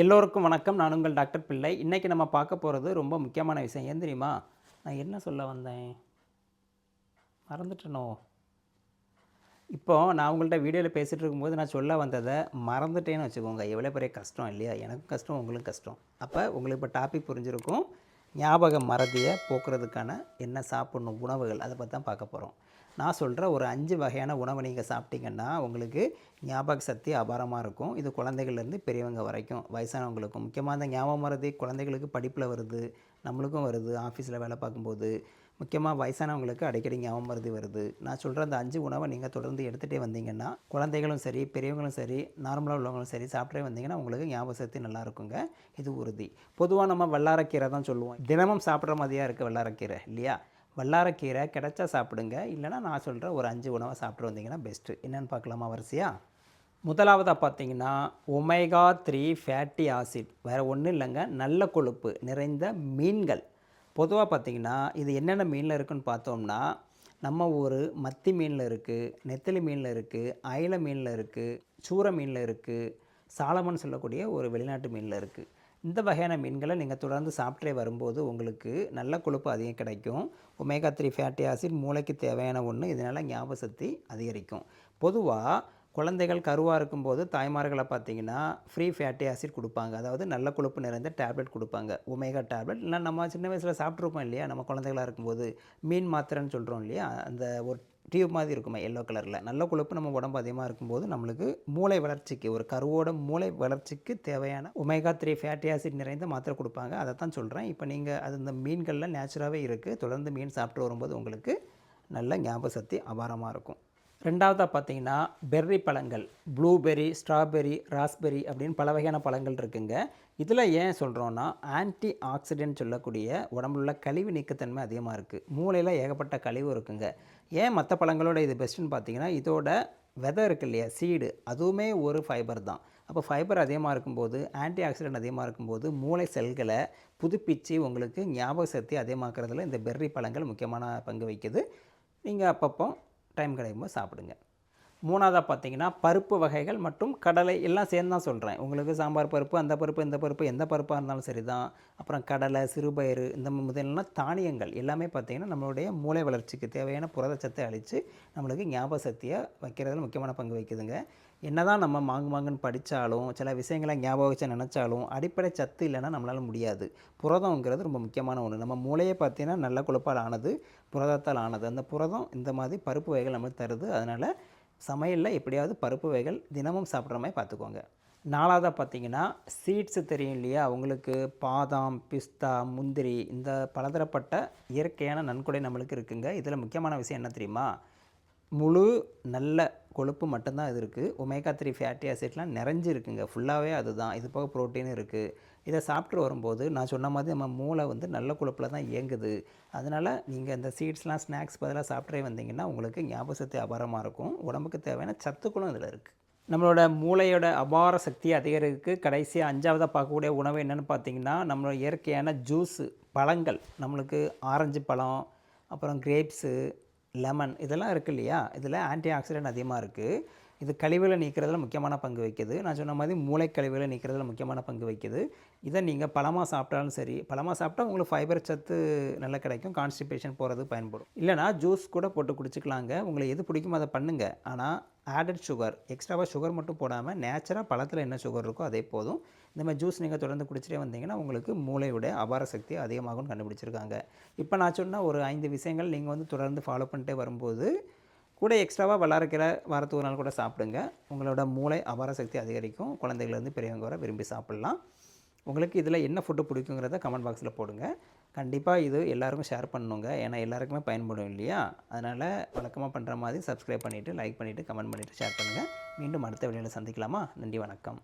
எல்லோருக்கும் வணக்கம். நான் உங்கள் டாக்டர் பிள்ளை. இன்றைக்கி நம்ம பார்க்க போகிறது ரொம்ப முக்கியமான விஷயம். ஏன் தெரியுமா? நான் என்ன சொல்ல வந்தேன்? மறந்துட்டனோ? இப்போ நான் உங்கள்கிட்ட வீடியோவில் பேசிகிட்டு இருக்கும்போது நான் சொல்ல வந்ததை மறந்துட்டேன்னு வச்சுக்கோங்க. எவ்வளோ பெரிய கஷ்டம் இல்லையா? எனக்கும் கஷ்டம் உங்களுக்கும் கஷ்டம். அப்போ உங்களுக்கு இப்போ டாபிக் புரிஞ்சிருக்கும். ஞாபக மறதியை போக்குறதுக்கான என்ன சாப்பிடணும் உணவுகள் அதை பற்றி தான் பார்க்க போகிறோம். நான் சொல்கிற ஒரு அஞ்சு வகையான உணவை நீங்கள் சாப்பிட்டீங்கன்னா உங்களுக்கு ஞாபக சக்தி அபாரமாக இருக்கும். இது குழந்தைகள்லேருந்து பெரியவங்க வரைக்கும் வயசானவங்களுக்கும் முக்கியமாக அந்த ஞாபகம் மறதி குழந்தைகளுக்கு படிப்பில் வருது நம்மளுக்கும் வருது ஆஃபீஸில் வேலை பார்க்கும்போது. முக்கியமாக வயசானவங்களுக்கு அடிக்கடி ஞாபகம் மருதி வருது. நான் சொல்கிற அந்த அஞ்சு உணவை நீங்கள் தொடர்ந்து எடுத்துகிட்டே வந்தீங்கன்னா குழந்தைகளும் சரி பெரியவங்களும் சரி நார்மலாக உள்ளவங்களும் சரி சாப்பிட்டே வந்தீங்கன்னா உங்களுக்கு ஞாபக சக்தி நல்லா இருக்குங்க. இது உறுதி. பொதுவாக நம்ம வல்லாரக்கீரை தான் சொல்லுவோம். தினமும் சாப்பிட்ற மாதிரியாக இருக்குது வல்லாரக்கீரை இல்லையா? வல்லாரக்கீரை கிடச்சா சாப்பிடுங்க. இல்லைனா நான் சொல்கிற ஒரு அஞ்சு உணவை சாப்பிட்டு வந்தீங்கன்னா பெஸ்ட்டு என்னென்னு பார்க்கலாமா வரிசையா? முதலாவதாக பார்த்தீங்கன்னா ஒமேகா த்ரீ ஃபேட்டி ஆசிட் வேறு ஒன்றும் இல்லைங்க. நல்ல கொழுப்பு நிறைந்த மீன்கள். பொதுவாக பார்த்திங்கன்னா இது என்னென்ன மீனில் இருக்குன்னு பார்த்தோம்னா நம்ம ஊர் மத்தி மீனில் இருக்குது நெத்திலி மீனில் இருக்குது அயில மீனில் இருக்குது சூர மீனில் இருக்குது சாலமன் சொல்லக்கூடிய ஒரு வெளிநாட்டு மீனில் இருக்குது இந்த வகையான மீன்களை நீங்கள் தொடர்ந்து சாப்பிட்டே வரும்போது உங்களுக்கு நல்ல கொழுப்பு அதிகம் கிடைக்கும். ஒமேகா த்ரீ ஃபேட்டி ஆசிட் மூளைக்கு தேவையான ஒன்று இதனால் ஞாபக சக்தி அதிகரிக்கும். பொதுவாக குழந்தைகள் கருவாக இருக்கும்போது தாய்மார்களை பார்த்தீங்கன்னா ஃப்ரீ ஃபேட்டி ஆசிட் கொடுப்பாங்க. அதாவது நல்ல கொழுப்பு நிறைந்த டேப்லெட் கொடுப்பாங்க. ஒமேகா டேப்லெட் இல்லை நம்ம சின்ன வயசில் சாப்பிட்ருப்போம் இல்லையா? நம்ம குழந்தைகளாக இருக்கும்போது மீன் மாத்திரைன்னு சொல்கிறோம் இல்லையா? அந்த ஒரு டியூப் மாதிரி இருக்குமா எல்லோ கலரில் நல்ல கொழுப்பு நம்ம உடம்பு அதிகமாக இருக்கும்போது நம்மளுக்கு மூளை வளர்ச்சிக்கு ஒரு கருவோட மூளை வளர்ச்சிக்கு தேவையான ஒமேகா த்ரீ ஃபேட்டி ஆசிட் நிறைந்த மாத்திரை கொடுப்பாங்க. அதை தான் சொல்கிறேன் இப்போ நீங்கள் அது இந்த மீன்களில் நேச்சுராகவே இருக்குது தொடர்ந்து மீன் சாப்பிட்டு வரும்போது உங்களுக்கு நல்ல ஞாபக சக்தி அபாரமாக இருக்கும். ரெண்டாவதாக பார்த்தீங்கன்னா பெர்ரி பழங்கள் ப்ளூபெர்ரி ஸ்ட்ராபெர்ரி ராஸ்பெர்ரி அப்படின்னு பல வகையான பழங்கள் இருக்குங்க. இதில் ஏன் சொல்கிறோன்னா ஆன்டி ஆக்சிடென்ட் சொல்லக்கூடிய உடம்புல உள்ள கழிவு நீக்கத்தன்மை அதிகமாக இருக்குது மூளையில் ஏகப்பட்ட கழிவு இருக்குங்க. ஏன் மற்ற பழங்களோட இது பெஸ்ட்டுன்னு பார்த்தீங்கன்னா இதோட விதை இருக்கு இல்லையா? சீடு அதுவுமே ஒரு ஃபைபர் தான். அப்போ ஃபைபர் அதிகமாக இருக்கும்போது ஆன்டி ஆக்சிடென்ட் அதிகமாக இருக்கும்போது மூளை செல்களை புதுப்பிச்சு உங்களுக்கு ஞாபக சக்தி அதிகமாக்குறதுல இந்த பெர்ரி பழங்கள் முக்கியமான பங்கு வகிக்குது. நீங்கள் அப்பப்போ டைம் கிடைக்கும்போது சாப்பிடுங்க. மூணாவதாக பார்த்தீங்கன்னா பருப்பு வகைகள் மற்றும் கடலை எல்லாம் சேர்ந்து தான் சொல்கிறேன் உங்களுக்கு சாம்பார் பருப்பு அந்த பருப்பு இந்த பருப்பு எந்த பருப்பாக இருந்தாலும் சரி தான் அப்புறம் கடலை சிறுபயிறு இந்த முதலாம் தானியங்கள் எல்லாமே பார்த்திங்கன்னா நம்மளுடைய மூளை வளர்ச்சிக்கு தேவையான புரதச்சத்தை அழித்து நம்மளுக்கு ஞாபக சக்தியை வைக்கிறதுல முக்கியமான பங்கு வைக்குதுங்க என்ன தான் நம்ம மாங்கு மாங்குன்னு படித்தாலும் சில விஷயங்களை ஞாபகம் வச்சு நினச்சாலும் அடிப்படை சத்து இல்லைன்னா நம்மளால் முடியாது. புரதங்கிறது ரொம்ப முக்கியமான ஒன்று நம்ம மூளையை பார்த்தீங்கன்னா நல்ல குழப்பால் ஆனது புரதத்தால் ஆனது. அந்த புரதம் இந்த மாதிரி பருப்பு வகைகள் நம்மளுக்கு தருது. அதனால் சமையலில் எப்படியாவது பருப்பு வகைகள் தினமும் சாப்பிட்ற மாதிரி பார்த்துக்கோங்க. நாலாவதாக பார்த்தீங்கன்னா சீட்ஸு தெரியும் இல்லையா? உங்களுக்கு பாதாம் பிஸ்தா முந்திரி இந்த பலதரப்பட்ட இயற்கையான நன்கொடை நம்மளுக்கு இருக்குங்க. இதில் முக்கியமான விஷயம் என்ன தெரியுமா? முழு நல்ல கொழுப்பு மட்டும்தான் இது இருக்குது ஒமேகா த்ரீ ஃபேட்டி ஆசிட்லாம் நிறைஞ்சிருக்குங்க. ஃபுல்லாகவே அதுதான். இது போக ப்ரோட்டீன் இருக்குது இதை சாப்பிட்டு வரும்போது நான் சொன்ன மாதிரி நம்ம மூளை வந்து நல்ல கொழுப்பில் தான் இயங்குது. அதனால் நீங்கள் இந்த சீட்ஸ்லாம் ஸ்நாக்ஸ் பதிலாக சாப்பிட்றே வந்தீங்கன்னா உங்களுக்கு ஞாபக சக்தி அபாரமாக இருக்கும். உடம்புக்கு தேவையான சத்துக்களும் இதில் இருக்குது நம்மளோட மூளையோட அபார சக்தி அதிகரிக்கு கடைசியாக அஞ்சாவதாக பார்க்கக்கூடிய உணவு என்னென்னு பார்த்தீங்கன்னா நம்மளோட இயற்கையான ஜூஸு பழங்கள். நம்மளுக்கு ஆரஞ்சு பழம் அப்புறம் கிரேப்ஸு லெமன் இதெல்லாம் இருக்குது இல்லையா? இதில் ஆன்டி ஆக்சிடென்ட் அதிகமாக இருக்குது இது கழிவுகளை நீக்கிறதுல முக்கியமான பங்கு வைக்குது. நான் சொன்ன மாதிரி மூளை கழிவுகளை நீக்கிறதுல முக்கியமான பங்கு வைக்குது. இதை நீங்கள் பழமாக சாப்பிட்டாலும் சரி பழமாக சாப்பிட்டா உங்களுக்கு ஃபைபர் சத்து நல்லா கிடைக்கும் கான்ஸ்டிபேஷன் போகிறது பயன்படும். இல்லைனா ஜூஸ் கூட போட்டு குடிச்சிக்கலாங்க. உங்களுக்கு எது பிடிக்குமோ அதை பண்ணுங்கள் ஆனால் ஆடட் சுகர் எக்ஸ்ட்ராவாக சுகர் மட்டும் போடாமல் நேச்சராக பழத்தில் என்ன சுகர் இருக்கோ அதே போதும். இந்த மாதிரி ஜூஸ் நீங்கள் தொடர்ந்து குடிச்சிட்டே வந்தீங்கன்னா உங்களுக்கு மூளையோட அபார சக்தி அதிகமாகும்னு கண்டுபிடிச்சிருக்காங்க. இப்போ நான் சொன்ன ஒரு ஐந்து விஷயங்கள் நீங்கள் வந்து தொடர்ந்து ஃபாலோ பண்ணிட்டே வரும்போது கூட எக்ஸ்ட்ராவாக வளர்க்கிற வாரத்துக்கு ஒரு நாள் கூட சாப்பிடுங்க. உங்களோட மூளை அபார சக்தி அதிகரிக்கும். குழந்தைகள்லேருந்து பெரியவங்க வர விரும்பி சாப்பிட்லாம். உங்களுக்கு இதில் என்ன ஃபுட்டு பிடிக்குங்கிறத கமெண்ட் பாக்ஸில் போடுங்க. கண்டிப்பாக இது எல்லாருக்கும் ஷேர் பண்ணணுங்க. ஏன்னா எல்லாருக்குமே பயன்படும் இல்லையா? அதனால் வழக்கமாக பண்ணுற மாதிரி சப்ஸ்கிரைப் பண்ணிவிட்டு லைக் பண்ணிவிட்டு கமெண்ட் பண்ணிவிட்டு ஷேர் பண்ணுங்கள் மீண்டும் அடுத்த வீடியோவில் சந்திக்கலாமா? நன்றி வணக்கம்.